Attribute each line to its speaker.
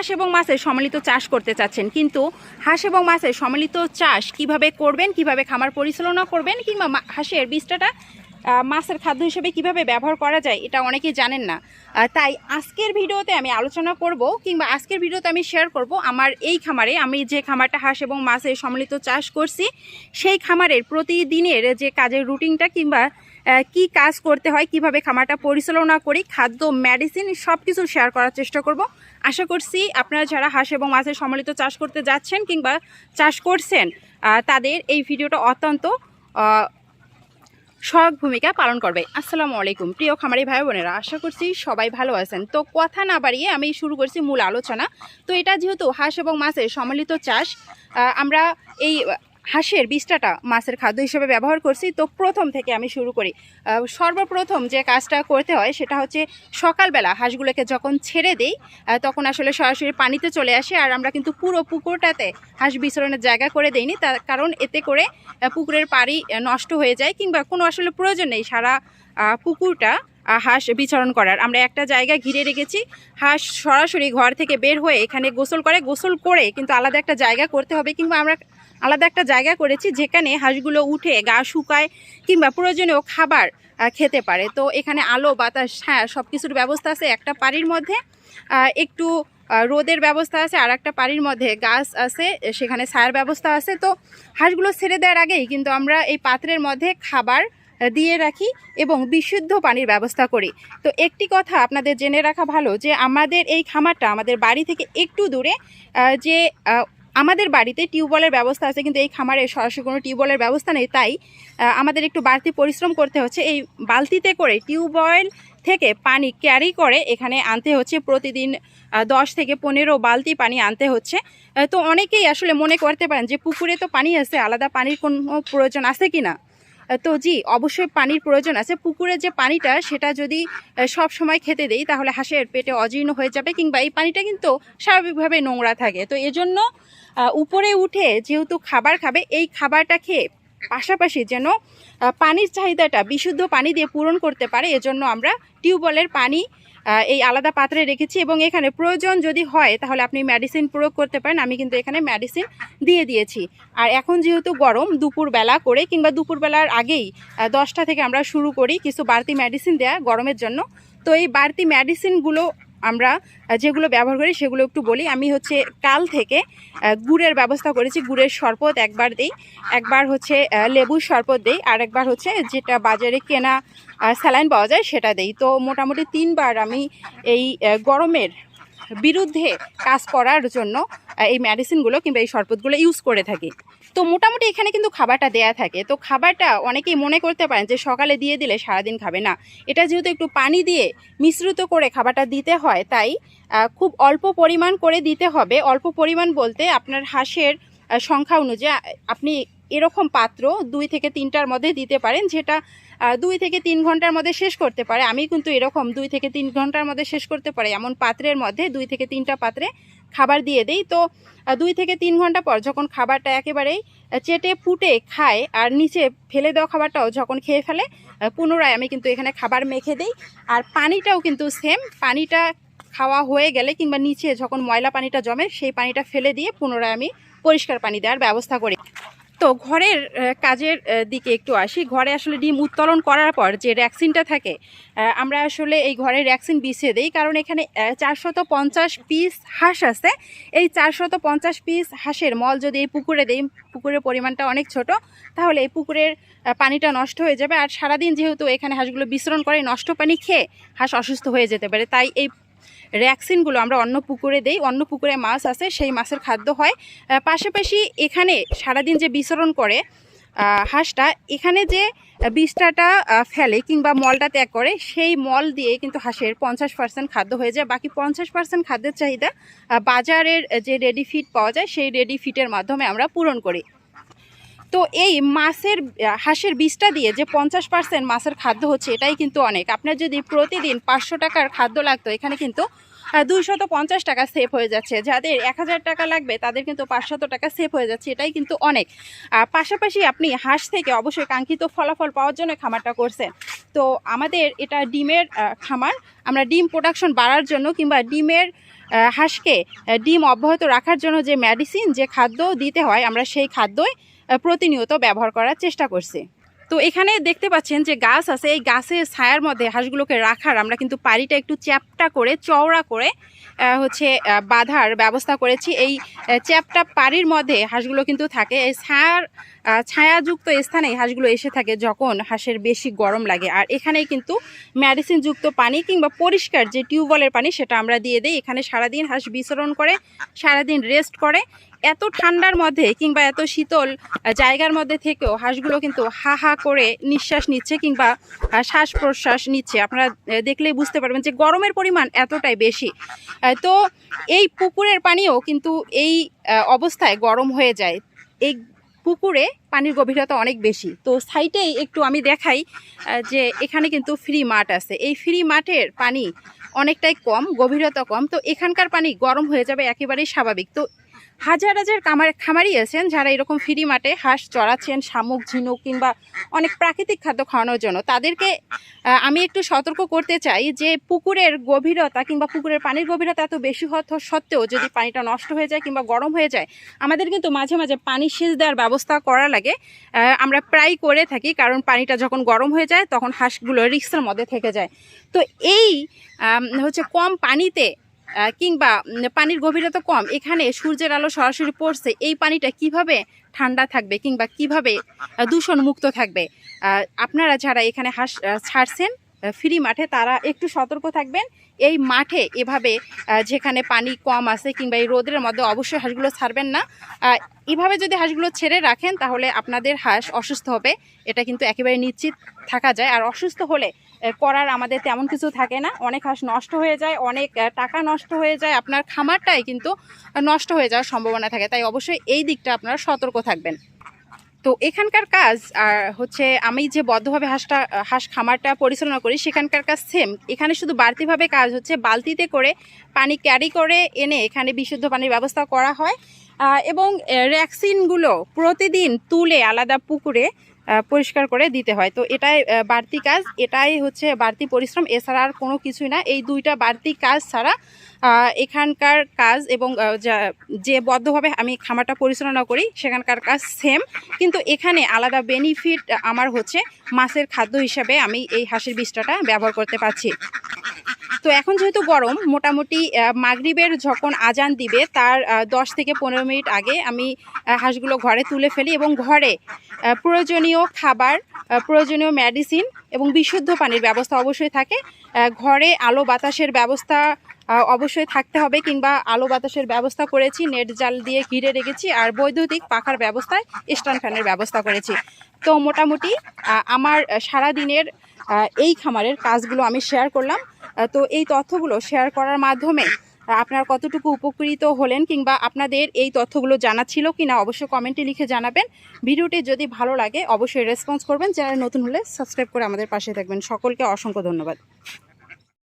Speaker 1: হাঁস এবং মাছের সম্মিলিত চাষ করতে চাচ্ছেন। কিন্তু হাঁস এবং মাছের সম্মিলিত চাষ কীভাবে করবেন, কীভাবে খামার পরিচালনা করবেন কিংবা হাঁসের বীজটাটা মাছের খাদ্য হিসেবে কীভাবে ব্যবহার করা যায় এটা অনেকেই জানেন না। তাই আজকের ভিডিওতে আমি আলোচনা করব কিংবা আজকের ভিডিওতে আমি শেয়ার করব আমার এই খামারে আমি যে খামারটা হাঁস এবং মাছের সম্মিলিত চাষ করছি, সেই খামারের প্রতিদিনের যে কাজের রুটিনটা কিংবা কি কাজ করতে হয়, কীভাবে খামারটা পরিচালনা করি, খাদ্য মেডিসিন সব কিছু শেয়ার করার চেষ্টা করব। আশা করছি আপনারা যারা হাঁস এবং মাছের সম্মিলিত চাষ করতে যাচ্ছেন কিংবা চাষ করছেন তাদের এই ভিডিওটা অত্যন্ত সহায়ক ভূমিকা পালন করবে। আসসালামু আলাইকুম। প্রিয় খামারি ভাই বোনেরা, আশা করছি সবাই ভালো আছেন। তো কথা না বাড়িয়ে আমি শুরু করছি মূল আলোচনা। তো এটা যেহেতু হাঁস এবং মাছের সম্মিলিত চাষ আমরা এই হাঁসের বীজটাটা মাছের খাদ্য হিসেবে ব্যবহার করছি। তো প্রথম থেকে আমি শুরু করি। সর্বপ্রথম যে কাজটা করতে হয় সেটা হচ্ছে সকালবেলা হাঁসগুলোকে যখন ছেড়ে দেই তখন আসলে সরাসরি পানিতে চলে আসে আর আমরা কিন্তু পুরো পুকুরটাতে হাঁস বিচরণের জায়গা করে দেইনি। তার কারণ এতে করে পুকুরের পাড়ি নষ্ট হয়ে যায় কিংবা কোনো আসলে প্রয়োজন নেই সারা পুকুরটা হাঁস বিচরণ করার। আমরা একটা জায়গা ঘিরে রেখেছি। হাঁস সরাসরি ঘর থেকে বের হয়ে এখানে গোসল করে। গোসল করে কিন্তু আলাদা একটা জায়গা করতে হবে কিংবা আমরা আলাদা একটা জায়গা করেছি যেখানে হাঁসগুলো উঠে গা শুকায় কিংবা প্রয়োজনীয় খাবার খেতে পারে। তো এখানে আলো, বাতাস হ্যাঁ সব কিছুর ব্যবস্থা আছে একটা পাড়ির মধ্যে একটু রোদের ব্যবস্থা আছে আর একটা পাড়ির মধ্যে গাছ আছে, সেখানে ছায়ার ব্যবস্থা আছে। তো হাঁসগুলো ছেড়ে দেওয়ার আগেই কিন্তু আমরা এই পাত্রের মধ্যে খাবার দিয়ে রাখি এবং বিশুদ্ধ পানির ব্যবস্থা করি। তো একটি কথা আপনাদের জেনে রাখা ভালো যে আমাদের এই খামারটা আমাদের বাড়ি থেকে একটু দূরে যে আমাদের বাড়িতে টিউবওয়েলের ব্যবস্থা আছে, কিন্তু এই খামারে সরাসরি কোনো টিউবওয়েলের ব্যবস্থা নেই। তাই আমাদের একটু বাড়তি পরিশ্রম করতে হচ্ছে। এই বালতিতে করে টিউবওয়েল থেকে পানি ক্যারি করে এখানে আনতে হচ্ছে। প্রতিদিন দশ থেকে পনেরো বালতি পানি আনতে হচ্ছে। তো অনেকেই আসলে মনে করতে পারেন যে পুকুরে তো পানি আছে, আলাদা পানির কোনো প্রয়োজন আছে কি না তো জি, অবশ্যই পানির প্রয়োজন আছে। পুকুরের যে পানিটা, সেটা যদি সব সময় খেতে দেই, তাহলে হাঁসের পেটে অজীর্ণ হয়ে যাবে কিংবা এই পানিটা কিন্তু স্বাভাবিকভাবে নোংরা থাকে। তো এজন্য উপরে উঠে যেহেতু খাবার খাবে, এই খাবারটা খেয়ে পাশাপাশি যেন পানির চাহিদাটা, বিশুদ্ধ পানি দিয়ে পূরণ করতে পারে, এজন্য আমরা টিউবওয়েলের পানি এই আলাদা পাত্রে রেখেছি এবং এখানে প্রয়োজন যদি হয় তাহলে আপনি মেডিসিন প্রয়োগ করতে পারেন। আমি কিন্তু এখানে মেডিসিন দিয়ে দিয়েছি। আর এখন যেহেতু গরম, দুপুরবেলা করে কিংবা দুপুরবেলার আগেই দশটা থেকে আমরা শুরু করি কিছু বাড়তি মেডিসিন দেয়া গরমের জন্য। তো এই বাড়তি মেডিসিনগুলো আমরা যেগুলো ব্যবহার করি সেগুলো একটু বলি। আমি হচ্ছে কাল থেকে গুড়ের ব্যবস্থা করেছি, গুড়ের শরবত একবার দিই। একবার হচ্ছে লেবুর শরবত দিই, আর একবার হচ্ছে যেটা বাজারে কেনা স্যালাইন পাওয়া যায় সেটা দেই। তো মোটামুটি তিনবার আমি এই গরমের বিরুদ্ধে কাজ করার জন্য এই মেডিসিনগুলো কিংবা এই শরবতগুলো ইউজ করে থাকি। তো মোটামুটি এখানে কিন্তু খাবারটা দেয়া থাকে। তো খাবারটা অনেকেই মনে করতে পারেন যে সকালে দিয়ে দিলে সারাদিন খাবে না। এটা যেহেতু একটু পানি দিয়ে মিশ্রিত করে খাবারটা দিতে হয়, তাই খুব অল্প পরিমাণ করে দিতে হবে। অল্প পরিমাণ বলতে আপনার হাঁসের সংখ্যা অনুযায়ী আপনি এরকম পাত্র দুই থেকে তিনটার মধ্যে দিতে পারেন, যেটা দুই থেকে তিন ঘণ্টার মধ্যে শেষ করতে পারে। আমি কিন্তু এরকম দুই থেকে তিন ঘণ্টার মধ্যে শেষ করতে পারি। এমন পাত্রের মধ্যে দুই থেকে তিনটা পাত্রে খাবার দিয়ে দেই। তো দুই থেকে তিন ঘণ্টা পর যখন খাবারটা একেবারেই চেটে ফুটে খায় আর নিচে ফেলে দেওয়া খাবারটাও যখন খেয়ে ফেলে পুনরায় আমি কিন্তু এখানে খাবার মেখে দিই। আর পানিটাও কিন্তু সেম পানিটা খাওয়া হয়ে গেলে কিংবা নিচে যখন ময়লা পানিটা জমে, সেই পানিটা ফেলে দিয়ে পুনরায় আমি পরিষ্কার পানি দেওয়ার ব্যবস্থা করি। তো ঘরের কাজের দিকে একটু আসি। ঘরে আসলে ডিম উত্তোলন করার পর যে ভ্যাকসিনটা থাকে আমরা আসলে এই ঘরে ভ্যাকসিন বিছিয়ে দিই। কারণ এখানে চারশত পঞ্চাশ পিস হাঁস আছে। এই চারশত পঞ্চাশ পিস হাঁসের মল যদি এই পুকুরে দিই, পুকুরের পরিমাণটা অনেক ছোট, তাহলে এই পুকুরের পানিটা নষ্ট হয়ে যাবে। আর সারাদিন যেহেতু এখানে হাঁসগুলো বিচরণ করে, নষ্ট পানি খেয়ে হাঁস অসুস্থ হয়ে যেতে পারে। তাই এই ভ্যাকসিনগুলো আমরা অন্য পুকুরে দেই অন্য পুকুরে মাছ আছে সেই মাছের খাদ্য হয়। পাশাপাশি এখানে সারাদিন যে বিচরণ করে হাঁসটা এখানে যে বীজটাটা আহ, ফেলে কিংবা মলটা ত্যাগ করে সেই মল দিয়ে কিন্তু হাঁসের পঞ্চাশ পার্সেন্ট খাদ্য হয়ে যায়। বাকি পঞ্চাশ পার্সেন্ট খাদ্যের চাহিদা বাজারের যে রেডি ফিড পাওয়া যায় সেই রেডি ফিটের মাধ্যমে আমরা পূরণ করি। তো এই মাছের, হাঁসের বীজটা দিয়ে যে পঞ্চাশ পার্সেন্ট মাছের খাদ্য হচ্ছে, এটাই কিন্তু অনেক। আপনার যদি প্রতিদিন পাঁচশো টাকার খাদ্য লাগতো, এখানে কিন্তু দুইশত পঞ্চাশ টাকা সেভ হয়ে যাচ্ছে। যাদের এক হাজার টাকা লাগবে, তাদের কিন্তু পাঁচশত টাকা সেভ হয়ে যাচ্ছে, এটাই কিন্তু অনেক। আর পাশাপাশি আপনি হাঁস থেকে অবশ্যই কাঙ্ক্ষিত ফলাফল পাওয়ার জন্য খামারটা করছেন। তো আমাদের এটা ডিমের খামার, আমরা ডিম প্রোডাকশন বাড়ার জন্য কিংবা ডিমের হাঁসকে ডিম অব্যাহত রাখার জন্য যে মেডিসিন যে খাদ্য দিতে হয়, আমরা সেই খাদ্যই প্রতিনিয়ত ব্যবহার করার চেষ্টা করছি। তো এখানে দেখতে পাচ্ছেন যে গাছ আছে, এই গাছের ছায়ার মধ্যে হাঁসগুলোকে রাখার আমরা কিন্তু পাড়িটা একটু চ্যাপটা করে, চওড়া করে হচ্ছে বাঁধার ব্যবস্থা করেছি। এই চ্যাপটা পাড়ির মধ্যে হাঁসগুলো কিন্তু থাকে। এই ছায়ার ছায়াযুক্ত স্থানে হাঁসগুলো এসে থাকে যখন হাঁসের বেশি গরম লাগে। আর এখানেই কিন্তু মেডিসিনযুক্ত পানি কিংবা পরিষ্কার যে টিউবওয়েলের পানি সেটা আমরা দিয়ে দিই। এখানে সারাদিন হাঁস বিচরণ করে, সারাদিন রেস্ট করে। এত ঠান্ডার মধ্যে কিংবা এত শীতল জায়গার মধ্যে থেকেও হাঁসগুলো কিন্তু হা হা করে নিঃশ্বাস নিচ্ছে কিংবা শ্বাস প্রশ্বাস নিচ্ছে। আপনারা দেখলেই বুঝতে পারবেন যে গরমের পরিমাণ এতটাই বেশি। তো এই পুকুরের পানিও কিন্তু এই অবস্থায় গরম হয়ে যায়। এই পুকুরে পানির গভীরতা অনেক বেশি। তো সাইটেই একটু আমি দেখাই যে এখানে কিন্তু ফ্রি মাঠ আছে। এই ফ্রি মাঠের পানি অনেকটাই কম, গভীরতা কম। তো এখানকার পানি গরম হয়ে যাবে একেবারেই স্বাভাবিক। তো হাজার হাজার কামার খামারি আছেন যারা এরকম ফ্রি মাঠে হাঁস চড়াচ্ছেন, শামুক, ঝিনুক কিংবা অনেক প্রাকৃতিক খাদ্য খাওয়ানোর জন্য। তাদেরকে আমি একটু সতর্ক করতে চাই যে পুকুরের গভীরতা কিংবা পুকুরের পানির গভীরতা এত বেশি হওয়া সত্ত্বেও যদি পানিটা নষ্ট হয়ে যায় কিংবা গরম হয়ে যায়, আমাদের কিন্তু মাঝে মাঝে পানি সেচ দেওয়ার ব্যবস্থা করা লাগে। আমরা প্রায় করে থাকি কারণ পানিটা যখন গরম হয়ে যায় তখন হাঁসগুলো রিক্সের মধ্যে থেকে যায়। তো এই হচ্ছে কম পানিতে কিংবা পানির গভীরতা কম, এখানে সূর্যের আলো সরাসরি পড়ছে, এই পানিটা কীভাবে ঠান্ডা থাকবে কিংবা কীভাবে দূষণ মুক্ত থাকবে? আপনারা যারা এখানে হাঁস ছাড়ছেন ফ্রি মাঠে, তারা একটু সতর্ক থাকবেন। এই মাঠে এভাবে যেখানে পানি কম আছে কিংবা এই রোদের মধ্যে অবশ্যই হাঁসগুলো ছাড়বেন না। এভাবে যদি হাঁসগুলো ছেড়ে রাখেন, তাহলে আপনাদের হাঁস অসুস্থ হবে। এটা কিন্তু একেবারে নিশ্চিত থাকা যায়। আর অসুস্থ হলে করার আমাদের তেমন কিছু থাকে না। অনেক হাঁস নষ্ট হয়ে যায়, অনেক টাকা নষ্ট হয়ে যায়, আপনার খামারটাই কিন্তু নষ্ট হয়ে যাওয়ার সম্ভাবনা থাকে। তাই অবশ্যই এই দিকটা আপনারা সতর্ক থাকবেন। তো এখানকার কাজ, আর হচ্ছে আমি যে বদ্ধভাবে হাঁসটা, হাঁস খামারটা পরিচালনা করি, সেখানকার কাজ সেম এখানে শুধু বাড়তিভাবে কাজ হচ্ছে বালতিতে করে পানি ক্যারি করে এনে এখানে বিশুদ্ধ পানির ব্যবস্থা করা হয়। এবং র্যাক্সিনগুলো প্রতিদিন তুলে আলাদা পুকুরে পরিষ্কার করে দিতে হয়। তো এটাই বাড়তি কাজ, এটাই হচ্ছে বাড়তি পরিশ্রম। এছাড়া আর কোনো কিছুই না। এই দুইটা বাড়তি কাজ ছাড়া এখানকার কাজ এবং যা- বদ্ধভাবে আমি খামারটা পরিচালনা করি, সেখানকার কাজ সেম কিন্তু এখানে আলাদা বেনিফিট আমার হচ্ছে মাছের খাদ্য হিসাবে আমি এই হাঁসের বীজটাটা ব্যবহার করতে পারছি। তো এখন যেহেতু গরম মোটামুটি মাগরিবের যখন আজান দিবে তার আহ, দশ থেকে পনেরো মিনিট আগে আমি হাঁসগুলো ঘরে তুলে ফেলি এবং ঘরে প্রয়োজনীয় খাবার প্রয়োজনীয় মেডিসিন এবং বিশুদ্ধ পানির ব্যবস্থা অবশ্যই থাকে। ঘরে আলো বাতাসের ব্যবস্থা অবশ্যই থাকতে হবে কিংবা আলো বাতাসের ব্যবস্থা করেছি নেট জাল দিয়ে ঘিরে রেখেছি আর বৈদ্যুতিক পাখার ব্যবস্থায় স্ট্যান্ড ফ্যানের ব্যবস্থা করেছি। তো মোটামুটি আমার সারা দিনের এই খামারের কাজগুলো আমি শেয়ার করলাম। তো এই তথ্যগুলো শেয়ার করার মাধ্যমে আপনার কতটুকু উপকৃত হলেন কিংবা আপনাদের এই তথ্যগুলো জানা ছিল কি না অবশ্যই কমেন্টে লিখে জানাবেন। ভিডিওটি যদি ভালো লাগে, অবশ্যই রেসপন্স করবেন। যারা নতুন হলে সাবস্ক্রাইব করে আমাদের পাশে থাকবেন। সকলকে অসংখ্য ধন্যবাদ।